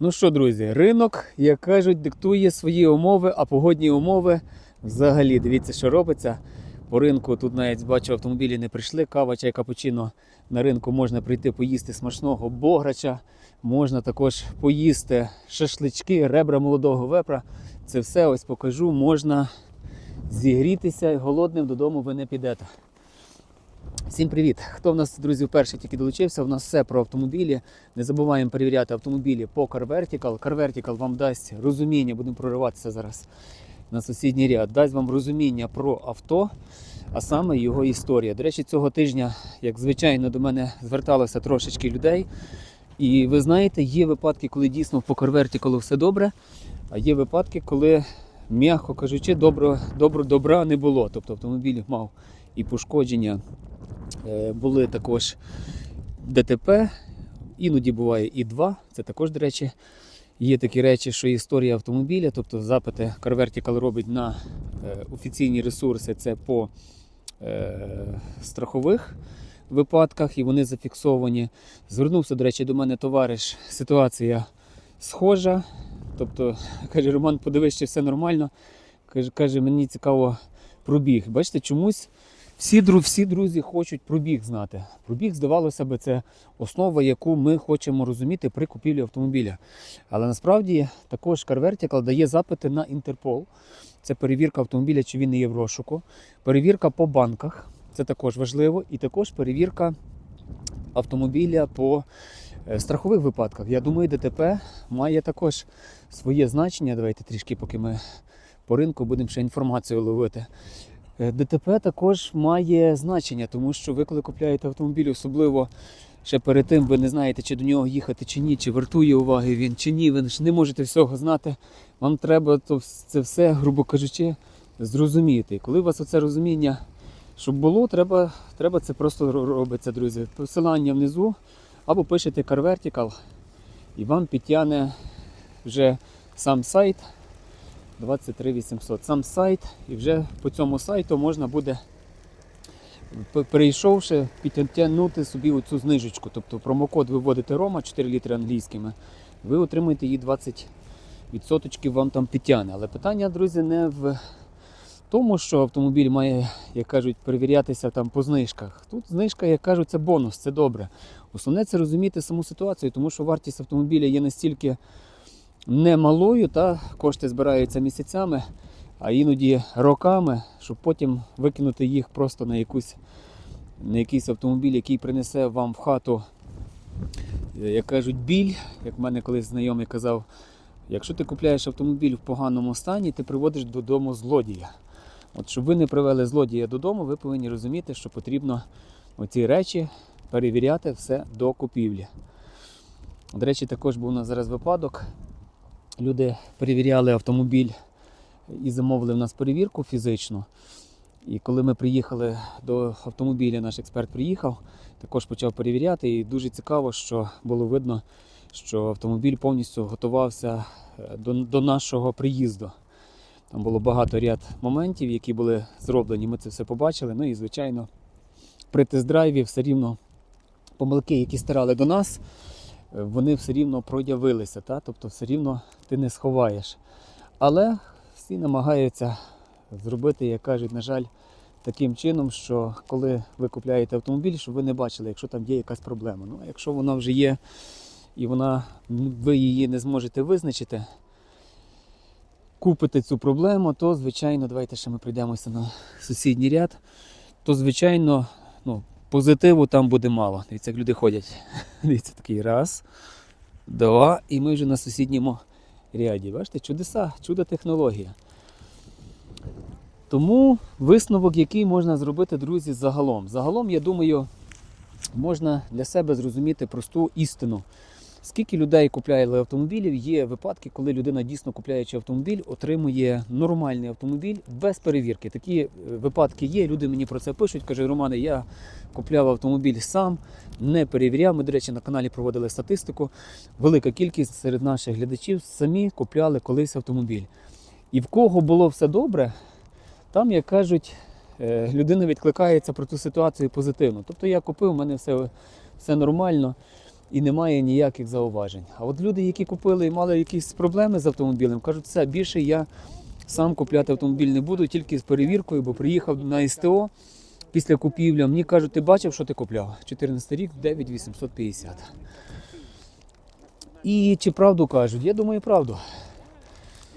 Ну що, друзі, ринок, як кажуть, диктує свої умови, а погодні умови взагалі. Дивіться, що робиться. По ринку тут навіть бачу, автомобілі не прийшли. Кава, чай, капучино на ринку можна прийти поїсти смачного бограча. Можна також поїсти шашлички, ребра молодого вепра. Це все ось покажу. Можна зігрітися і голодним додому ви не підете. Всім привіт! Хто в нас, друзі, вперше тільки долучився? У нас все про автомобілі. Не забуваємо перевіряти автомобілі по Car Vertical. Car Vertical вам дасть розуміння, будемо прориватися зараз на сусідній ряд, дасть вам розуміння про авто, а саме його історія. До речі, цього тижня, як звичайно, до мене зверталося трошечки людей. І ви знаєте, є випадки, коли дійсно по Car Vertical все добре, а є випадки, коли, м'яко кажучи, добро, добро, добра не було. Тобто автомобіль мав і пошкодження. Е, Були також ДТП, іноді буває і два. Це також, до речі, є такі речі, що історія автомобіля, тобто запити Car робить на е, офіційні ресурси, це по е, страхових випадках, і вони зафіксовані. Звернувся, до речі, до мене товариш. Ситуація схожа. Тобто, каже, Роман, подивись, чи все нормально. Каже, мені цікаво пробіг. Бачите, чомусь всі, всі друзі хочуть пробіг знати. Пробіг, здавалося б, це основа, яку ми хочемо розуміти при купівлі автомобіля. Але насправді також Car Vertical дає запити на Інтерпол. Це перевірка автомобіля, чи він не є в розшуку. Перевірка по банках, це також важливо. І також перевірка автомобіля по е, страхових випадках. Я думаю, ДТП має також своє значення. Давайте трішки, поки ми по ринку будемо ще інформацію ловити. Е, ДТП також має значення, тому що ви, коли купляєте автомобіль, особливо ще перед тим ви не знаєте, чи до нього їхати чи ні, чи вартує уваги він, чи ні. Ви ж не можете всього знати. Вам треба то, це все, грубо кажучи, зрозуміти. І коли у вас оце розуміння, щоб було, треба, треба це просто ро- робиться, друзі. Посилання внизу або пишете Car Vertical, і вам підтягне вже сам сайт. 23800. Сам сайт, і вже по цьому сайту можна буде, п- перейшовши, підтягнути собі оцю знижечку. Тобто промокод ви вводите Рома 4 літри англійськими, ви отримаєте її 20% вам там підтягне. Але питання, друзі, не в тому, що автомобіль має, як кажуть, перевірятися там по знижках. Тут знижка, як кажуть, це бонус, це добре. Основне це розуміти саму ситуацію, тому що вартість автомобіля є настільки немалою, та кошти збираються місяцями, а іноді роками, щоб потім викинути їх просто на якусь на якийсь автомобіль, який принесе вам в хату, е, як кажуть, біль, як в мене колись знайомий казав, якщо ти купляєш автомобіль в поганому стані, ти приводиш додому злодія. От щоб ви не привели злодія додому, ви повинні розуміти, що потрібно оці речі перевіряти все до купівлі. До речі, також був у нас зараз випадок. Люди перевіряли автомобіль і замовили в нас перевірку фізичну. І коли ми приїхали до автомобіля, наш експерт приїхав, також почав перевіряти. І дуже цікаво, що було видно, що автомобіль повністю готувався е, до, до нашого приїзду. Там було багато ряд моментів, які були зроблені. Ми це все побачили. Ну і, звичайно, при тест-драйві все рівно помилки, які стирали до нас, вони все рівно проявилися. Та? Тобто все рівно ти не сховаєш. Але всі намагаються зробити, як кажуть, на жаль, таким чином, що коли ви купляєте автомобіль, щоб ви не бачили, якщо там є якась проблема. Ну, а якщо вона вже є і вона, ви її не зможете визначити, купите цю проблему, то звичайно, давайте ще ми прийдемося на сусідній ряд, то звичайно, ну, позитиву там буде мало. Дивіться, як люди ходять. Дивіться, такий раз, два, і ми вже на сусідньому ряді. Бачите, чудеса, чудо технологія. Тому висновок, який можна зробити, друзі, загалом. Загалом, я думаю, можна для себе зрозуміти просту істину. Скільки людей купляє автомобілів, є випадки, коли людина дійсно купляючи автомобіль, отримує нормальний автомобіль без перевірки. Такі е, випадки є. Люди мені про це пишуть. Каже, Романе, я купляв автомобіль сам, не перевіряв. Ми, до речі, на каналі проводили статистику. Велика кількість серед наших глядачів самі купляли колись автомобіль. І в кого було все добре, там, як кажуть, е, людина відкликається про ту ситуацію позитивно. Тобто я купив, у мене все, все нормально. І немає ніяких зауважень. А от люди, які купили і мали якісь проблеми з автомобілем, кажуть, все більше я сам купляти автомобіль не буду, тільки з перевіркою, бо приїхав на СТО після купівлі. Мені кажуть, ти бачив, що ти купляв? 14 рік 9850. І чи правду кажуть? Я думаю, правду.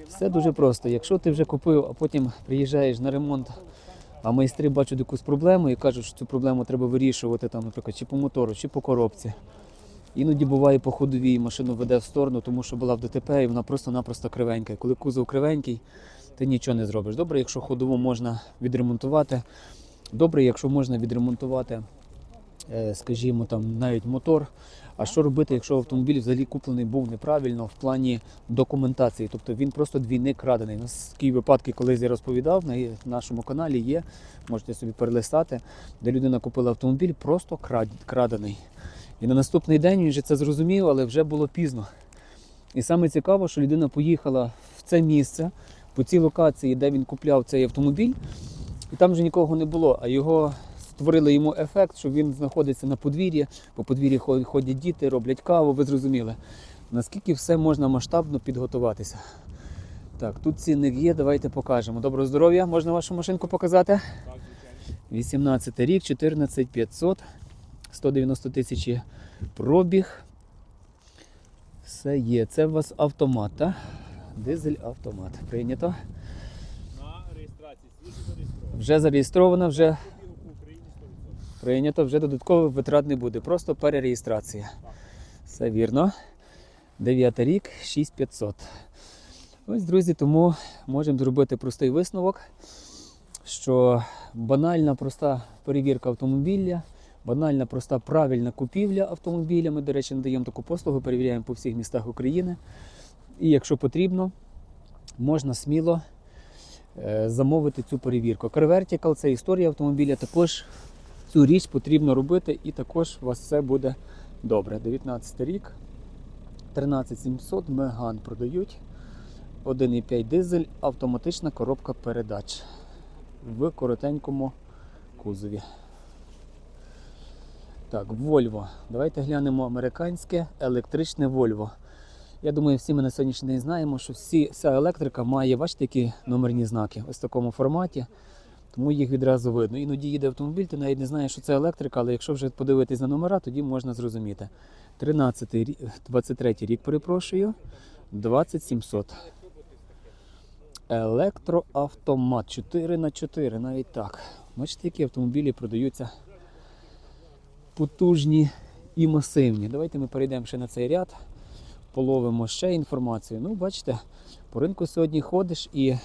Все дуже просто. Якщо ти вже купив, а потім приїжджаєш на ремонт, а майстри бачать якусь проблему і кажуть, що цю проблему треба вирішувати, там, наприклад, чи по мотору, чи по коробці. Іноді буває по ходовій, машину веде в сторону, тому що була в ДТП і вона просто-напросто кривенька. Коли кузов кривенький, ти нічого не зробиш. Добре, якщо ходову можна відремонтувати. Добре, якщо можна відремонтувати, е, скажімо, там навіть мотор. А що робити, якщо автомобіль взагалі куплений був неправильно в плані документації? Тобто він просто двійник крадений. У нас такі випадки, колись я розповідав, на нашому каналі є, можете собі перелистати, де людина купила автомобіль, просто крад- крадений. І на наступний день він вже це зрозумів, але вже було пізно. І саме цікаво, що людина поїхала в це місце по цій локації, де він купляв цей автомобіль, і там вже нікого не було, а його створили йому ефект, що він знаходиться на подвір'ї, по подвір'ї ходять діти, роблять каву, ви зрозуміли. Наскільки все можна масштабно підготуватися. Так, тут цінник є, давайте покажемо. Доброго здоров'я, можна вашу машинку показати? 18 рік, 14 500, 190 тисяч пробіг. Все є. Це у вас автомат, так? Дизель автомат. Прийнято. На реєстрації зареєстровано. Вже зареєстровано, вже Пробігу по Україні 100%. прийнято, вже додаткових витрат не буде. Просто перереєстрація. Все вірно. 9 рік, 6500. Ось, друзі, тому можемо зробити простий висновок, що банальна проста перевірка автомобіля, банальна проста правильна купівля автомобіля. Ми, до речі, надаємо таку послугу, перевіряємо по всіх містах України. І якщо потрібно, можна сміло е, замовити цю перевірку. CarVertical – це історія автомобіля. Також цю річ потрібно робити, і також у вас все буде добре. 19 рік, 13700 Меган продають. 1,5 дизель, автоматична коробка передач в коротенькому кузові. Так, Volvo. Давайте глянемо американське електричне Volvo. Я думаю, всі ми на сьогоднішній день знаємо, що всі, вся електрика має, бачите, які номерні знаки ось в такому форматі, тому їх відразу видно. Іноді їде автомобіль, ти навіть не знаєш, що це електрика, але якщо вже подивитись на номера, тоді можна зрозуміти. 13 рік, 23 рік, перепрошую, 20700. Електроавтомат 4 на 4 навіть так. Бачите, які автомобілі продаються потужні і масивні. Давайте ми перейдемо ще на цей ряд, половимо ще інформацію. Ну, бачите, по ринку сьогодні ходиш і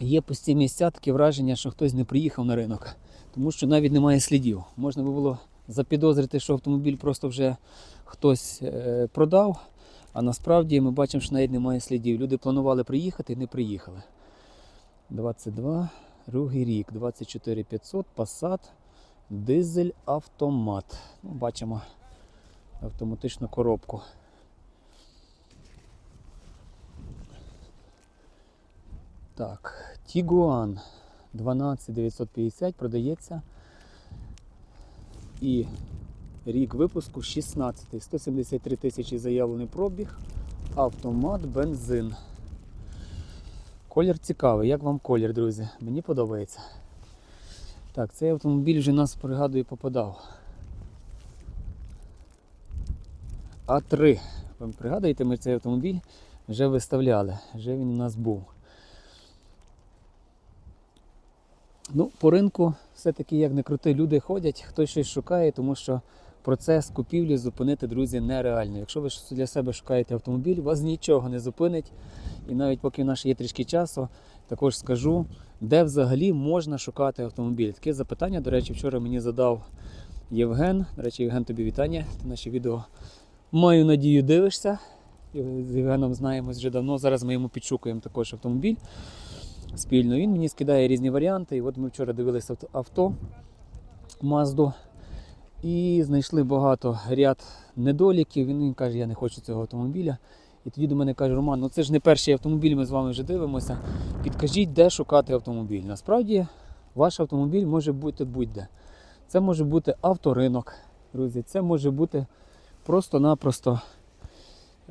є пусті місця, таке враження, що хтось не приїхав на ринок, тому що навіть немає слідів. Можна би було запідозрити, що автомобіль просто вже хтось е, продав. А насправді ми бачимо, що навіть немає слідів. Люди планували приїхати і не приїхали. 22, другий рік, 24 500, Passat, дизель автомат. Ну, бачимо автоматичну коробку. Так, Tiguan 12950 продається. І Рік випуску 16, 173 тисячі заявлений пробіг, автомат, бензин. Колір цікавий. Як вам колір, друзі? Мені подобається. Так, цей автомобіль вже нас пригадує попадав. А3. Ви пригадуєте, ми цей автомобіль вже виставляли, вже він у нас був. Ну, по ринку все-таки як не крути, люди ходять, хтось щось шукає, тому що процес купівлі зупинити, друзі, нереально. Якщо ви для себе шукаєте автомобіль, вас нічого не зупинить. І навіть поки в нас є трішки часу, також скажу, де взагалі можна шукати автомобіль. Таке запитання, до речі, вчора мені задав Євген. До речі, Євген, тобі вітання. Ти наші відео маю надію дивишся. З Євгеном знаємось вже давно. Зараз ми йому підшукуємо також автомобіль спільно. Він мені скидає різні варіанти. І от ми вчора дивилися авто Мазду і знайшли багато ряд недоліків. Він, каже, я не хочу цього автомобіля. І тоді до мене каже, Роман, ну це ж не перший автомобіль, ми з вами вже дивимося. Підкажіть, де шукати автомобіль. Насправді, ваш автомобіль може бути будь-де. Це може бути авторинок, друзі, це може бути просто-напросто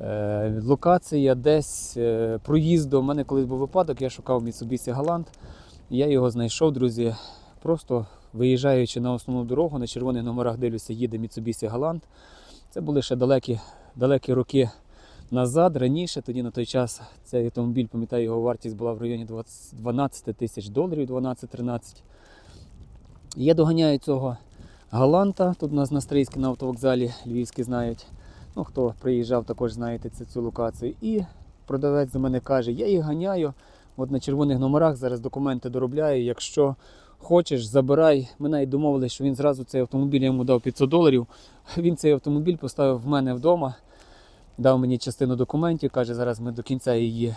е, локація десь е, проїзду. У мене колись був випадок, я шукав Mitsubishi Galant. Я його знайшов, друзі. Просто виїжджаючи на основну дорогу, на червоних номерах дивлюся, їде Mitsubishi Galant. Це були ще далекі, далекі роки назад, раніше, тоді на той час цей автомобіль, пам'ятаю, його вартість була в районі 20 12 тисяч доларів, 12-13. Я доганяю цього Галанта. Тут у нас на Стрийській на автовокзалі львівські знають. Ну, хто приїжджав, також знаєте цю, цю локацію. І продавець до мене каже, я їх ганяю. От на червоних номерах зараз документи доробляю. Якщо хочеш, забирай. Ми навіть домовилися, що він зразу цей автомобіль я йому дав 500 доларів. Він цей автомобіль поставив в мене вдома, дав мені частину документів, каже, зараз ми до кінця її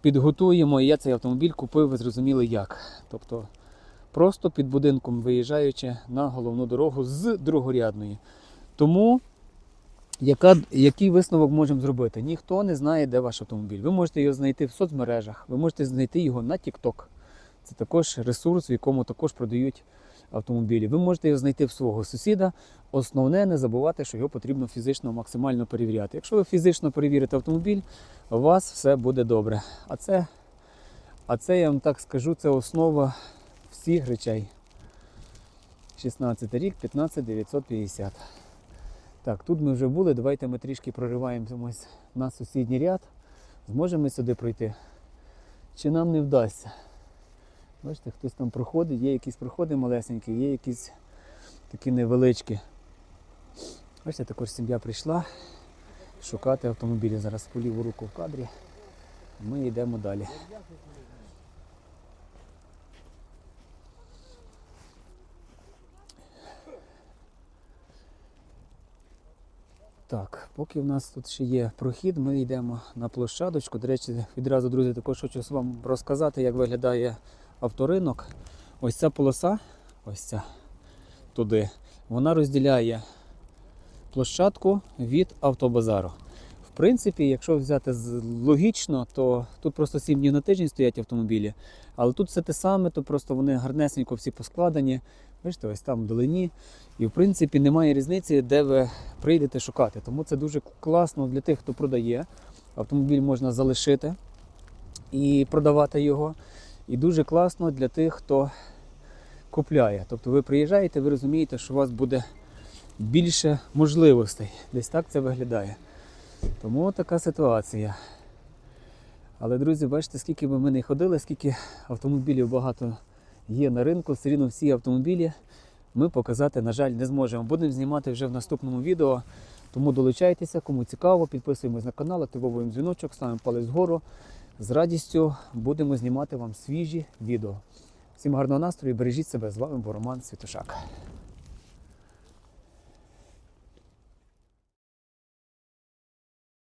підготуємо. І я цей автомобіль купив, ви зрозуміли як. Тобто просто під будинком виїжджаючи на головну дорогу з другорядної. Тому яка, який висновок можемо зробити? Ніхто не знає, де ваш автомобіль. Ви можете його знайти в соцмережах, ви можете знайти його на TikTok. Це також ресурс, в якому також продають автомобілі. Ви можете його знайти в свого сусіда. Основне не забувати, що його потрібно фізично максимально перевіряти. Якщо ви фізично перевірите автомобіль, у вас все буде добре. А це, а це я вам так скажу, це основа всіх речей. 16 рік, 15 950. Так, тут ми вже були. Давайте ми трішки прориваємося на сусідній ряд. Зможемо ми сюди пройти? Чи нам не вдасться? Бачите, хтось там проходить, є якісь проходи малесенькі, є якісь такі невеличкі. Бачите, також сім'я прийшла шукати автомобілі. Зараз по ліву руку в кадрі. Ми йдемо далі. Так, поки в нас тут ще є прохід, ми йдемо на площадочку. До речі, відразу, друзі, також хочу вам розказати, як виглядає авторинок. Ось ця полоса, ось ця туди, вона розділяє площадку від автобазару. В принципі, якщо взяти логічно, то тут просто 7 днів на тиждень стоять автомобілі, але тут все те саме, то просто вони гарнесенько всі поскладені. Бачите, ось там вдалині. І в принципі немає різниці, де ви прийдете шукати. Тому це дуже класно для тих, хто продає. Автомобіль можна залишити і продавати його. І дуже класно для тих, хто купляє. Тобто ви приїжджаєте, ви розумієте, що у вас буде більше можливостей. Десь так це виглядає. Тому така ситуація. Але, друзі, бачите, скільки би ми не ходили, скільки автомобілів багато є на ринку, все рівно всі автомобілі ми показати, на жаль, не зможемо. Будемо знімати вже в наступному відео. Тому долучайтеся, кому цікаво, підписуємось на канал, активовуємо дзвіночок, ставимо палець вгору. З радістю будемо знімати вам свіжі відео. Всім гарного настрою, бережіть себе. З вами був Роман Світошак.